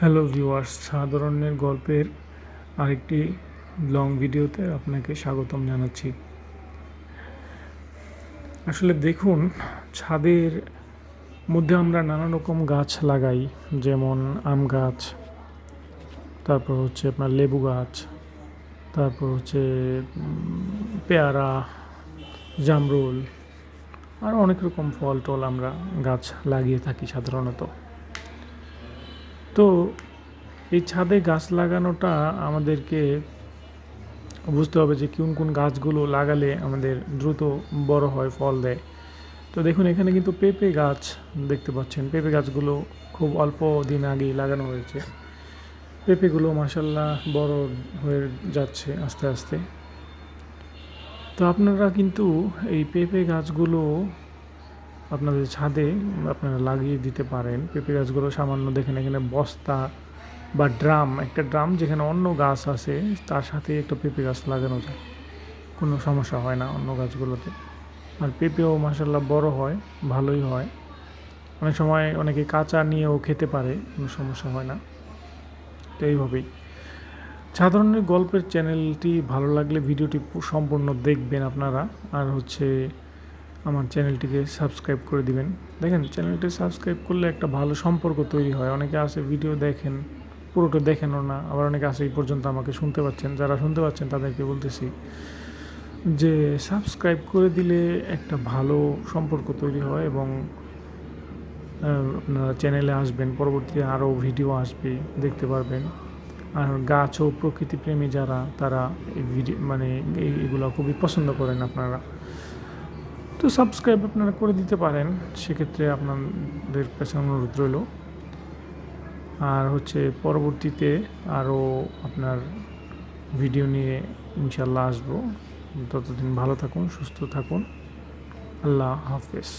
Hello viewers সাধারণের গল্পের আরেকটি লং ভিডিওতে আপনাকে স্বাগতম জানাচ্ছি। আসলে দেখুন, ছাদের মধ্যে আমরা নানা রকম গাছ লাগাই, যেমন আম গাছ, তারপর হচ্ছে আপনার লেবু গাছ, তারপর হচ্ছে পেয়ারা, জামরুল, আর অনেক রকম ফল টল আমরা গাছ লাগিয়ে থাকি সাধারণত। তো এই ছাদে গাছ লাগানোটা আমাদেরকে বুঝতে হবে যে কোন কোন গাছগুলো লাগালে আমাদের দ্রুত বড় হয়, ফল দেয়। তো দেখুন, এখানে কিন্তু পেঁপে গাছ দেখতে পাচ্ছেন। পেঁপে গাছগুলো খুব অল্প দিন আগেই লাগানো হয়েছে। পেঁপেগুলো মাসাল্লাহ বড় হয়ে যাচ্ছে আস্তে আস্তে। তো আপনারা কিন্তু এই পেঁপে গাছগুলো আপনাদের ছাদে আপনারা লাগিয়ে দিতে পারেন। পেঁপে গাছগুলো সামান্য দেখেন এখানে বস্তা বা ড্রাম, একটা ড্রাম যেখানে অন্য গাছ আছে, তার সাথে একটা পেঁপে গাছ লাগানো যায়। কোনো সমস্যা হয় না অন্য গাছগুলোতে। আর পেঁপেও মাসাল্লাহ বড় হয়, ভালোই হয়। অনেক সময় অনেকে কাঁচা নিয়েও খেতে পারে, কোনো সমস্যা হয় না। তো এইভাবেই। সাধারণের গল্পের চ্যানেলটি ভালো লাগলে ভিডিওটি সম্পূর্ণ দেখবেন আপনারা। আর হচ্ছে আমার চ্যানেলটিকে সাবস্ক্রাইব করে দিবেন। দেখেন, চ্যানেলটি সাবস্ক্রাইব করলে একটা ভালো সম্পর্ক তৈরি হয়। অনেকে আসে ভিডিও দেখেন, পুরোটা দেখেনও না। আবার অনেকে আসে এই পর্যন্ত আমাকে শুনতে পাচ্ছেন। যারা শুনতে পাচ্ছেন, তাদেরকে বলতেছি যে, সাবস্ক্রাইব করে দিলে একটা ভালো সম্পর্ক তৈরি হয় এবং আপনারা চ্যানেলে আসবেন, পরবর্তীতে আরও ভিডিও আসবে, দেখতে পারবেন। আর গাছ ও প্রকৃতিপ্রেমী যারা, তারা এই ভিডিও মানে এই- এগুলো খুবই পছন্দ করেন আপনারা। তো সাবস্ক্রাইব আপনারা করে দিতে পারেন, সেক্ষেত্রে আপনাদের কাছে অনুরোধ রইল। আর হচ্ছে পরবর্তীতে আরও আপনার ভিডিও নিয়ে ইনশাল্লাহ আসব। ততদিন ভালো থাকুন, সুস্থ থাকুন। আল্লাহ হাফেজ।